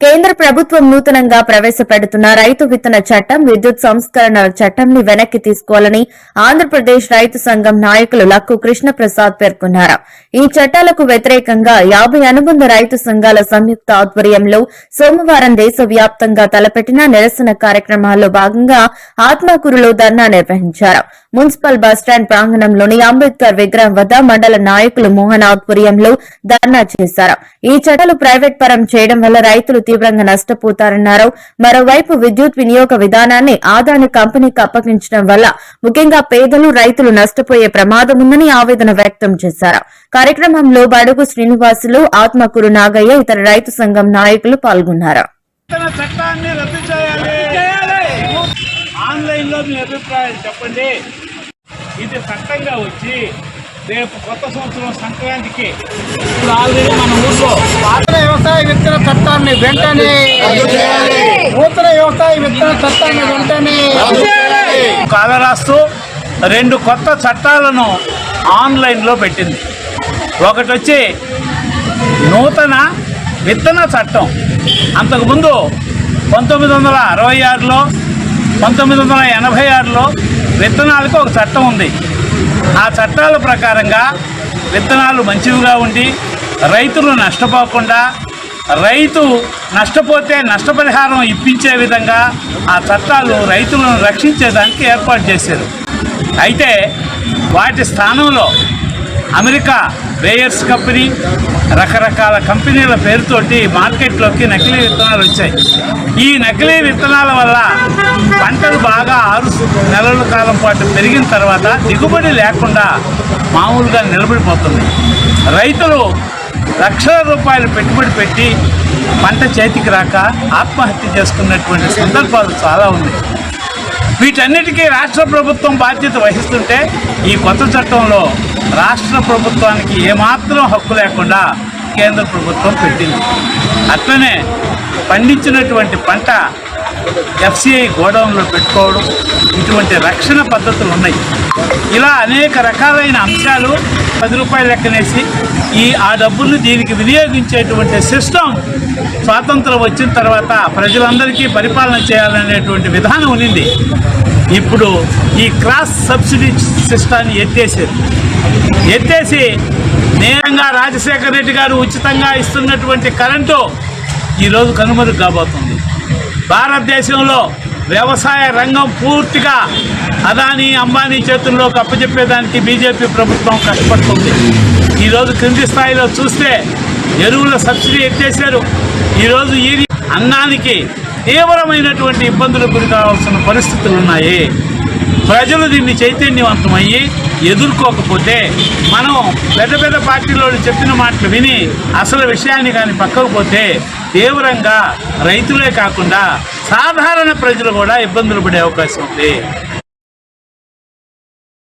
కేంద్ర ప్రభుత్వం నూతనంగా ప్రవేశపెడుతున్న రైతు విత్తన చట్టం విద్యుత్ సంస్కరణ చట్టంని వెనక్కి తీసుకోవాలని ఆంధ్రప్రదేశ్ రైతు సంఘం నాయకులు లక్కు కృష్ణప్రసాద్ పేర్కొన్నారు. ఈ చట్టాలకు వ్యతిరేకంగా యాభై అనుబంధ రైతు సంఘాల సంయుక్త ఆధ్వర్యంలో సోమవారం దేశవ్యాప్తంగా తలపెట్టిన నిరసన కార్యక్రమాల్లో భాగంగా ఆత్మకూరులో ధర్నా నిర్వహించారు. మున్సిపల్ బస్టాండ్ ప్రాంగణంలోని అంబేద్కర్ విగ్రహం వద్ద మండల నాయకులు మోహన్ ఆధ్వర్యంలో ధర్నా చేశారు. ఈ చట్టాలు ప్రైవేట్ పరం చేయడం వల్ల రైతులు తీవ్రంగా నష్టపోతారన్నారు. మరోవైపు విద్యుత్ వినియోగ విధానాన్ని ఆదాని కంపెనీకి అప్పగించడం వల్ల ముఖ్యంగా పేదలు రైతులు నష్టపోయే ప్రమాదం ఉందని ఆవేదన వ్యక్తం చేశారు. కార్యక్రమంలో బడుగు శ్రీనివాసులు ఆత్మకూరు నాగయ్య ఇతర రైతు సంఘం నాయకులు పాల్గొన్నారు. మీ అభిప్రాయం చెప్పండి. ఇది చట్టంగా వచ్చి రేపు కొత్త సంవత్సరం సంక్రాంతికి. ఇప్పుడు ఆల్రెడీ మన ఊర్లో పాత వ్యవసాయ విత్తన చట్టాన్ని వెంటనే నూతన వ్యవసాయ విత్తన చట్టాన్ని వెంటనే కాల రాస్తూ రెండు కొత్త చట్టాలను ఆన్లైన్లో పెట్టింది. ఒకటి వచ్చి నూతన విత్తన చట్టం. అంతకుముందు పంతొమ్మిది వందల అరవై ఆరులో పంతొమ్మిది వందల ఎనభై ఆరులో విత్తనాలకు ఒక చట్టం ఉంది. ఆ చట్టాల ప్రకారంగా విత్తనాలు మంచివిగా ఉండి రైతులు నష్టపోకుండా రైతు నష్టపోతే నష్టపరిహారం ఇప్పించే విధంగా ఆ చట్టాలు రైతులను రక్షించేదానికి ఏర్పాటు చేశారు. అయితే వాటి స్థానంలో అమెరికా బేయర్స్ కంపెనీ రకరకాల కంపెనీల పేరుతోటి మార్కెట్లోకి నకిలీ విత్తనాలు వచ్చాయి. ఈ నకిలీ విత్తనాల వల్ల పంటలు బాగా ఆరు నెలల కాలం పాటు పెరిగిన తర్వాత దిగుబడి లేకుండా మామూలుగా నిలబడిపోతుంది. రైతులు లక్షల రూపాయలు పెట్టుబడి పెట్టి పంట చేతికి రాక ఆత్మహత్య చేసుకున్నటువంటి సందర్భాలు చాలా ఉన్నాయి. వీటన్నిటికీ రాష్ట్ర ప్రభుత్వం బాధ్యత వహిస్తుంటే ఈ కొత్త చట్టంలో రాష్ట్ర ప్రభుత్వానికి ఏమాత్రం హక్కు లేకుండా కేంద్ర ప్రభుత్వం పెట్టింది. అట్లనే పండించినటువంటి పంట ఎఫ్సిఐ గోడౌన్లో పెట్టుకోవడం ఇటువంటి రక్షణ పద్ధతులు ఉన్నాయి. ఇలా అనేక రకాలైన అంశాలు పది రూపాయలు లెక్కనేసి ఈ ఆ డబ్బుల్ని దీనికి వినియోగించేటువంటి సిస్టమ్ స్వాతంత్రం వచ్చిన తర్వాత ప్రజలందరికీ పరిపాలన చేయాలనేటువంటి విధానం ఉంది ఇప్పుడు ఈ క్రాస్ సబ్సిడీ సిస్టాన్ని ఎత్తేసారు ఎత్తేసి నేరంగా రాజశేఖర రెడ్డి గారు ఉచితంగా ఇస్తున్నటువంటి కరెంటు ఈరోజు కనుమరుగు కాబోతుంది. భారతదేశంలో వ్యవసాయ రంగం పూర్తిగా అదానీ అంబానీ చేతుల్లోకి అప్పచెప్పేదానికి బీజేపీ ప్రభుత్వం కష్టపడుతుంది ఈరోజు క్రింది స్థాయిలో చూస్తే ఎరువుల సబ్సిడీ ఎత్తేసారు ఈరోజు ఈ అన్నానికి తీవ్రమైనటువంటి ఇబ్బందులకు గురి కావాల్సిన పరిస్థితులు ఉన్నాయి. ప్రజలు దీన్ని చైతన్యవంతమయ్యి ఎదుర్కోకపోతే మనం పెద్ద పెద్ద పార్టీలో చెప్పిన మాటలు విని అసలు విషయాన్ని కానీ పక్కకు పోతే తీవ్రంగా రైతులే కాకుండా సాధారణ ప్రజలు కూడా ఇబ్బందులు పడే అవకాశం ఉంది.